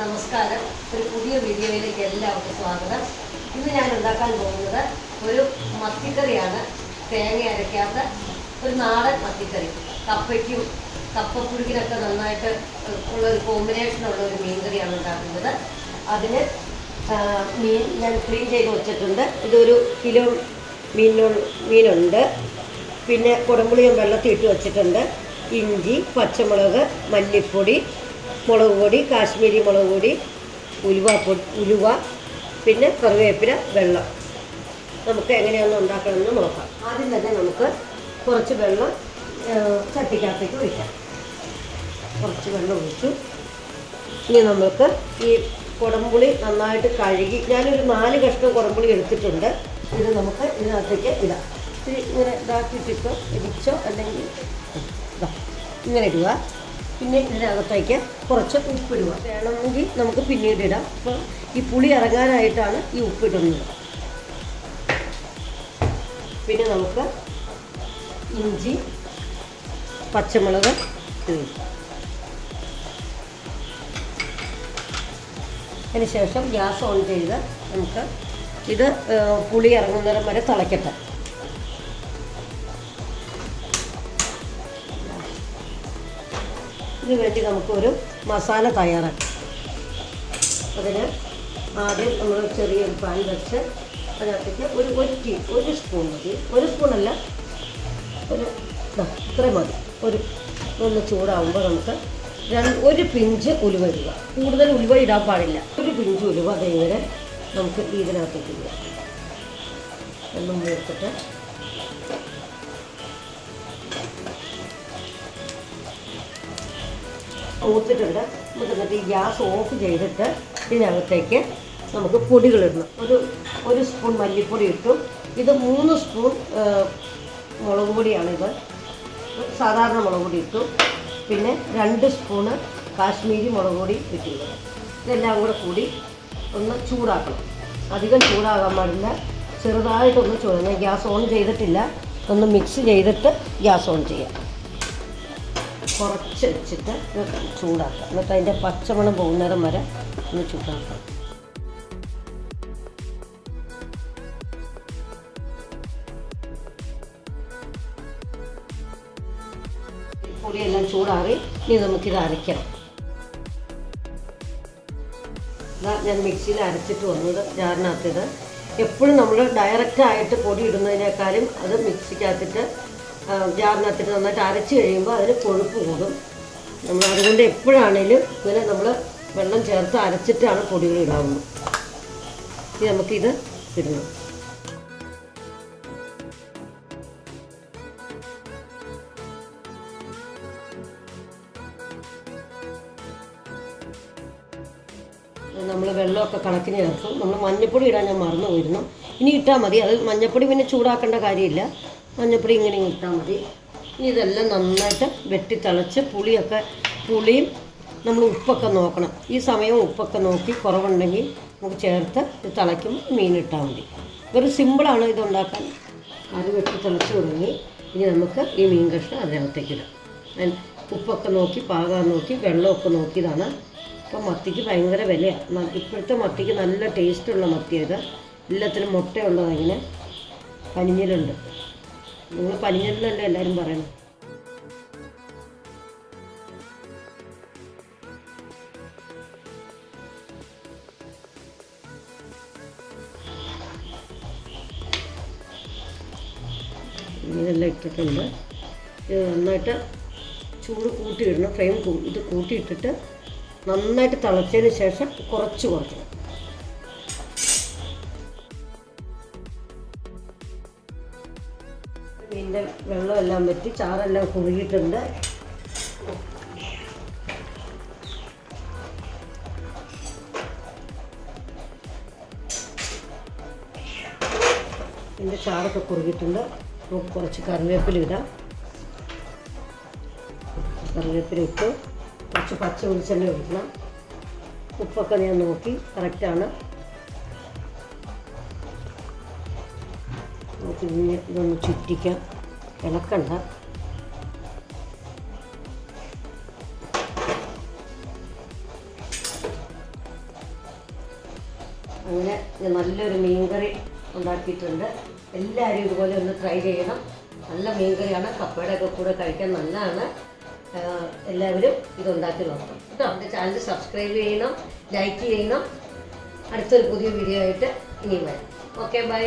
നമസ്കാരം. ഒരു പുതിയ വീഡിയോയിലേക്ക് എല്ലാവർക്കും സ്വാഗതം. ഇന്ന് ഞാൻ ഉണ്ടാക്കാൻ പോകുന്നത് ഒരു മത്തിക്കറിയാണ്. തേങ്ങ അരയ്ക്കാത്ത ഒരു നാടൻ മത്തിക്കറി. കപ്പയ്ക്കും കപ്പപ്പുഴുകിനൊക്കെ നന്നായിട്ട് ഉള്ള ഒരു കോമ്പിനേഷൻ ഉള്ള ഒരു മീൻകറിയാണ് ഉണ്ടാക്കുന്നത്. അതിന് മീൻ ഞാൻ ക്ലീൻ ചെയ്ത് വെച്ചിട്ടുണ്ട്. ഇതൊരു കിലോ മീനു മീനുണ്ട്. പിന്നെ കുടംപുളിയും വെള്ളത്തിൽ ഇട്ട് വെച്ചിട്ടുണ്ട്. ഇഞ്ചി പച്ചമുളക് മല്ലിപ്പൊടി മുളക് പൊടി കാശ്മീരി മുളക് പൊടി ഉലുവ പൊടി ഉലുവ പിന്നെ കറിവേപ്പില വെള്ളം. നമുക്ക് എങ്ങനെയാണ് ഉണ്ടാക്കണമെന്ന് നോക്കാം. ആദ്യം തന്നെ നമുക്ക് കുറച്ച് വെള്ളം ചട്ടിക്കകത്തേക്ക് ഒഴിക്കാം. കുറച്ച് വെള്ളം ഒഴിച്ചു. ഇനി നമുക്ക് ഈ കുടംപുളി നന്നായിട്ട് കഴുകി ഞാനൊരു നാല് കഷ്ണം കുടംപുളി എടുത്തിട്ടുണ്ട്. ഇത് നമുക്ക് ഇതിനകത്തേക്ക് ഇടാം. ഇങ്ങനെ ഇതാക്കിയിട്ടിട്ടോ ഇടിച്ചോ അല്ലെങ്കിൽ ഇങ്ങനെ ഇടുക. പിന്നെ ഇതിനകത്തേക്ക് കുറച്ച് ഉപ്പിടുക. വേണമെങ്കിൽ നമുക്ക് പിന്നീട് ഇടാം. അപ്പോൾ ഈ പുളി ഇറങ്ങാനായിട്ടാണ് ഈ ഉപ്പിടുന്നത്. പിന്നെ നമുക്ക് ഇഞ്ചി പച്ചമുളക് അതിനുശേഷം അതിന് ഗ്യാസ് ഓൺ ചെയ്ത് നമുക്ക് ഇത് പുളി ഇറങ്ങുന്നേരം വരെ തിളയ്ക്കട്ടെ ഇതിന് വേണ്ടി നമുക്കൊരു മസാല തയ്യാറാക്കാം. അതിന് ആദ്യം നമ്മൾ ചെറിയൊരു പാൻ വെച്ച് അതിനകത്തേക്ക് ഒരു ഒരു ടീ ഒരു സ്പൂൺ മതി. ഒരു സ്പൂണല്ല ഒരു ഇത്രയും മതി. ഒരു ഒന്ന് ചൂടാവുമ്പോൾ നമുക്ക് രണ്ട് ഒരു പിഞ്ച് ഉലുവ ഇടുക. കൂടുതൽ ഉലുവ ഇടാൻ പാടില്ല. ഒരു പിഞ്ച് ഉലുവ അതിങ്ങനെ നമുക്ക് ഇതിനകത്തേക്ക് ഇടുക എല്ലാം മൂത്തിട്ട് മൂത്തിട്ടുണ്ട് എന്നിട്ട് ഈ ഗ്യാസ് ഓഫ് ചെയ്തിട്ട് ഇതിനകത്തേക്ക് നമുക്ക് പൊടികളിടണം. ഒരു ഒരു സ്പൂൺ മല്ലിപ്പൊടി ഇട്ടു. ഇത് മൂന്ന് സ്പൂൺ മുളക് പൊടിയാണിത് സാധാരണ മുളക് പൊടി ഇട്ടു. പിന്നെ രണ്ട് സ്പൂണ് കാശ്മീരി മുളക് പൊടി ഇട്ടിട്ടുണ്ട്. ഇതെല്ലാം കൂടെ കൂടി ഒന്ന് ചൂടാക്കണം. അധികം ചൂടാകാൻ പാടില്ല. ചെറുതായിട്ടൊന്ന് ചൂടാ ഞാൻ ഗ്യാസ് ഓൺ ചെയ്തിട്ടില്ല. ഒന്ന് മിക്സ് ചെയ്തിട്ട് ഗ്യാസ് ഓൺ ചെയ്യാം. കുറച്ച് വെച്ചിട്ട് ഇത് ചൂടാക്കാം. എന്നിട്ട് അതിന്റെ പച്ചമണം പോകുന്നേരം വരെ ഒന്ന് ചൂടാക്കുക പൊടിയെല്ലാം ചൂടാറി ഇനി നമുക്കിത് അരയ്ക്കണം. ഇതാ ഞാൻ മിക്സിയിൽ അരച്ചിട്ട് വന്നത് ജാറിനകത്തിത്. എപ്പോഴും നമ്മൾ ഡയറക്റ്റ് ആയിട്ട് പൊടി ഇടുന്നതിനേക്കാളും അത് മിക്സിക്കകത്തിട്ട് ജാറിനകത്തിട്ട് നന്നായിട്ട് അരച്ച് കഴിയുമ്പോൾ അതിന് കൊഴുപ്പ് കൂടും. നമ്മൾ അതുകൊണ്ട് എപ്പോഴാണേലും ഇങ്ങനെ നമ്മൾ വെള്ളം ചേർത്ത് അരച്ചിട്ടാണ് പൊടികൾ ഇടാവുന്നത്. ഇനി നമുക്കിത് ഇടണം. നമ്മൾ വെള്ളമൊക്കെ കണക്കിന് ചേർക്കും. നമ്മൾ മഞ്ഞപ്പൊടി ഇടാൻ ഞാൻ മറന്നു പോയിരുന്നു ഇനി ഇട്ടാൽ മതി. അത് മഞ്ഞപ്പൊടി പിന്നെ ചൂടാക്കേണ്ട കാര്യമില്ല. മഞ്ഞപ്പൊടി ഇങ്ങനെ ഇട്ടാൽ മതി. ഇനി ഇതെല്ലാം നന്നായിട്ട് വെട്ടി തിളച്ച് പുളിയൊക്കെ പുളിയും നമ്മൾ ഉപ്പൊക്കെ നോക്കണം. ഈ സമയം ഉപ്പൊക്കെ നോക്കി കുറവുണ്ടെങ്കിൽ നമുക്ക് ചേർത്ത് ഇത് തിളയ്ക്കുമ്പോൾ മീൻ ഇട്ടാൽ മതി. ഒരു സിമ്പിളാണ് ഇതുണ്ടാക്കാൻ അത് വെട്ടി തിളച്ച് തുടങ്ങി ഇനി നമുക്ക് ഈ മീൻ കഷ്ണം അതിനകത്തേക്ക് ഇടാം. ഉപ്പൊക്കെ നോക്കി പാകാൻ നോക്കി വെള്ളമൊക്കെ നോക്കിയതാണ് ഇപ്പം മത്തിക്ക് ഭയങ്കര വിലയാണ് ഇപ്പോഴത്തെ മത്തിക്ക് നല്ല ടേസ്റ്റുള്ള മത്തിയത് എല്ലാത്തിനും മുട്ടയുള്ളത് ഇങ്ങനെ. പനിഞ്ഞിലുണ്ട്. നിങ്ങൾ പനിയല്ലല്ലോ എല്ലാവരും പറയണം. ഇങ്ങനെല്ലാം ഇട്ടിട്ടുണ്ട്. ഇത് നന്നായിട്ട് ചൂട് കൂട്ടിയിടണം ഫ്രെയിം ഇത് കൂട്ടിയിട്ടിട്ട് നന്നായിട്ട് തിളച്ചതിന് ശേഷം കുറച്ച് കുറയ്ക്കണം. മീനിന്റെ വെള്ളമെല്ലാം വറ്റി ചാറെല്ലാം കുറുകിയിട്ടുണ്ട്. ഇതിന്റെ ചാറൊക്കെ കുറുകിയിട്ടുണ്ട്. നമുക്ക് കുറച്ച് കറിവേപ്പില ഇടാം. കറിവേപ്പില ഇട്ടു. കുറച്ച് പച്ച വെളിച്ചെണ്ണ ഒഴിക്കണം. ഉപ്പൊക്കെ ഞാൻ നോക്കി കറക്റ്റാണ് ഇനി ഇതൊന്ന് ചുറ്റിക്കാം. ഇളക്കണ്ട. അങ്ങനെ നല്ലൊരു മീൻകറി ഉണ്ടാക്കിയിട്ടുണ്ട്. എല്ലാവരും ഇതുപോലെ ഒന്ന് ട്രൈ ചെയ്യണം. നല്ല മീൻകറിയാണ്. കപ്പയുടെ ഒക്കെ കൂടെ കഴിക്കാൻ നല്ലതാണ്. എല്ലാവരും ഇതുണ്ടാക്കി നോക്കണം. കേട്ടോ? എന്റെ ചാനൽ സബ്സ്ക്രൈബ് ചെയ്യണം ലൈക്ക് ചെയ്യണം. അടുത്തൊരു പുതിയ വീഡിയോ ആയിട്ട് ഇനിയും വരാം. Okay bye